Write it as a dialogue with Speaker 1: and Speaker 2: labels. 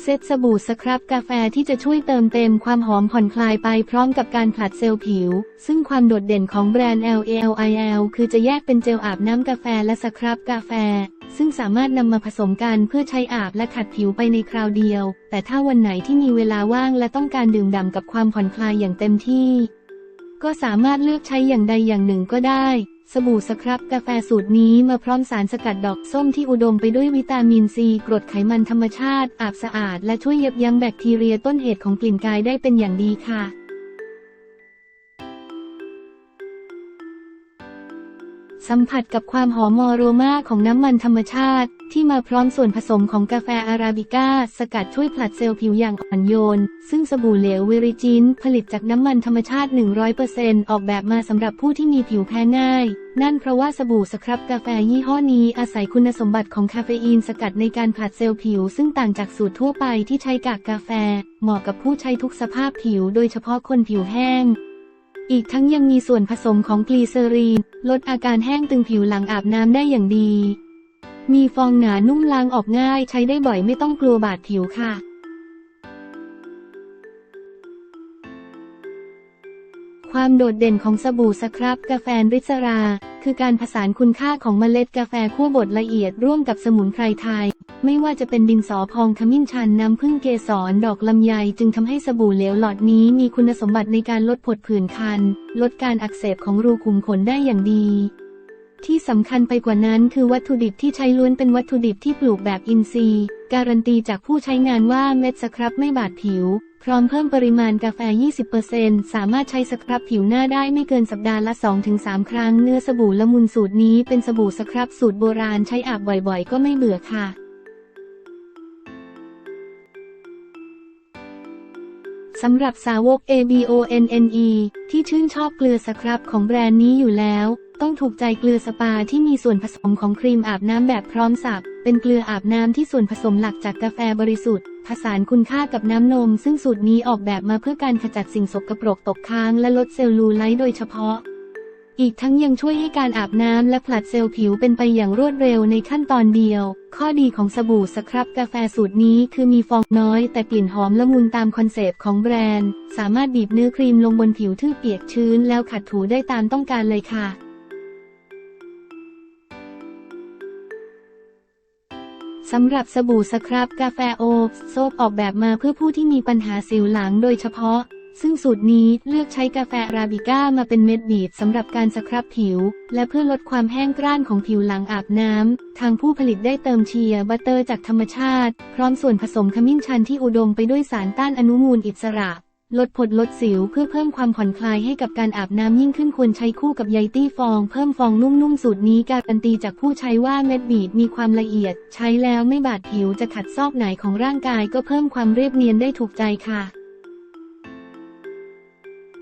Speaker 1: เซตสบู่สครับกาแฟที่จะช่วยเติมเต็มความหอมผ่อนคลายไปพร้อมกับการผลัดเซลล์ผิว ซึ่งความโดดเด่นของแบรนด์ LALIL คือจะแยกเป็นเจลอาบน้ำกาแฟและสครับกาแฟ ซึ่งสามารถนำมาผสมกันเพื่อใช้อาบและขัดผิวไปในคราวเดียว แต่ถ้าวันไหนที่มีเวลาว่างและต้องการดื่มด่ำกับความผ่อนคลายอย่างเต็มที่ ก็สามารถเลือกใช้อย่างใดอย่างหนึ่งก็ได้ สบู่สครับกาแฟสูตรนี้มาพร้อมสารสกัดดอกส้มที่อุดมไปด้วยวิตามินซี กรดไขมันธรรมชาติ อาบสะอาด และช่วยยับยั้งแบคทีเรียต้นเหตุของกลิ่นกายได้เป็นอย่างดีค่ะ สัมผัสกับความหอมอโรมาของน้ำมันธรรมชาติ ที่มาพร้อมส่วนผสมของกาแฟอาราบิก้า สกัดช่วยผลัดเซลล์ผิวอย่างอ่อนโยน ซึ่งสบู่เหลวเวริจิน ผลิตจากน้ำมันธรรมชาติ 100%ออกแบบมาสำหรับผู้ที่มีผิวแพ้ง่าย นั่นเพราะว่าสบู่สครับกาแฟยี่ห้อนี้อาศัยคุณสมบัติของคาเฟอีนสกัดในการผลัดเซลล์ผิว ซึ่งต่างจากสูตรทั่วไปที่ใช้กากกาแฟ เหมาะกับผู้ใช้ทุกสภาพผิว โดยเฉพาะคนผิวแห้ง อีกทั้งยังมีส่วนผสมของกลีเซอรีน ลดอาการแห้งตึงผิวหลังอาบน้ำได้อย่างดี มีฟองหนานุ่มล้างออกง่ายใช้ได้บ่อยไม่ต้องกลัวบาดผิวค่ะ ความโดดเด่นของสบู่สครับกาแฟริสรา คือการผสานคุณค่าของเมล็ดกาแฟคั่วบดละเอียดร่วมกับสมุนไพรไทย ไม่ว่าจะเป็นดินสอพองขมิ้นชันน้ำผึ้งเกสรดอกลำไยจึงทำให้สบู่เหลวหลอดนี้มีคุณสมบัติในการลดผดผื่นคัน ลดการอักเสบของรูขุมขนได้อย่างดี ที่สำคัญไปกว่านั้นคือวัตถุดิบที่ใช้ล้วนเป็นวัตถุดิบที่ปลูกแบบอินทรีย์ การันตีจากผู้ใช้งานว่าเม็ดสครับไม่บาดผิว พร้อมเพิ่มปริมาณกาแฟ 20%สามารถใช้สครับผิวหน้าได้ไม่เกินสัปดาห์ละ 2-3 ครั้งเนื้อสบู่ละมุนสูตรนี้เป็นสบู่สครับสูตรโบราณใช้อาบบ่อยๆ ก็ไม่เบื่อค่ะ สำหรับสาวก ABONNE ที่ชื่นชอบเกลือสครับของแบรนด์นี้อยู่แล้ว ต้องถูกใจเกลือสปาที่มีส่วนผสมของครีมอาบน้ำแบบพร้อมสับ เป็นเกลืออาบน้ำที่ส่วนผสมหลักจากกาแฟบริสุทธิ์ ผสานคุณค่ากับน้ำนม ซึ่งสูตรนี้ออกแบบมาเพื่อการขจัดสิ่งสกปรกตกค้างและลดเซลลูไลท์โดยเฉพาะ อีกทั้งยังช่วยให้การอาบน้ำและผลัดเซลล์ผิวเป็นไปอย่างรวดเร็วในขั้นตอนเดียว ข้อดีของสบู่สครับกาแฟสูตรนี้คือมีฟองน้อย แต่กลิ่นหอมละมุนตามคอนเซปต์ของแบรนด์ สามารถบีบเนื้อครีมลงบนผิวที่เปียกชื้น แล้วขัดถูได้ตามต้องการเลยค่ะสำหรับสบู่สครับกาแฟโอฟโซบออกแบบมาเพื่อผู้ที่มีปัญหาสิวหลังโดยเฉพาะ ซึ่งสูตรนี้เลือกใช้กาแฟอาราบิก้ามาเป็นเม็ดบีบสำหรับการสครับผิว และเพื่อลดความแห้งกร้านของผิวหลังอาบน้ำ ทางผู้ผลิตได้เติมเชียร์บัตเตอร์จากธรรมชาติ พร้อมส่วนผสมขมิ้นชันที่อุดมไปด้วยสารต้านอนุมูลอิสระ ลดผดลดสิวเพื่อเพิ่มความผ่อนคลายให้กับการอาบน้ำยิ่งขึ้นควรใช้คู่กับใยตี้ฟอง เพิ่มฟองนุ่มๆสูตรนี้การันตีจากผู้ใช้ว่าเม็ดบีบมีความละเอียด ใช้แล้วไม่บาดผิวจะขัดซอกไหนของร่างกายก็เพิ่มความเรียบเนียนได้ถูกใจค่ะ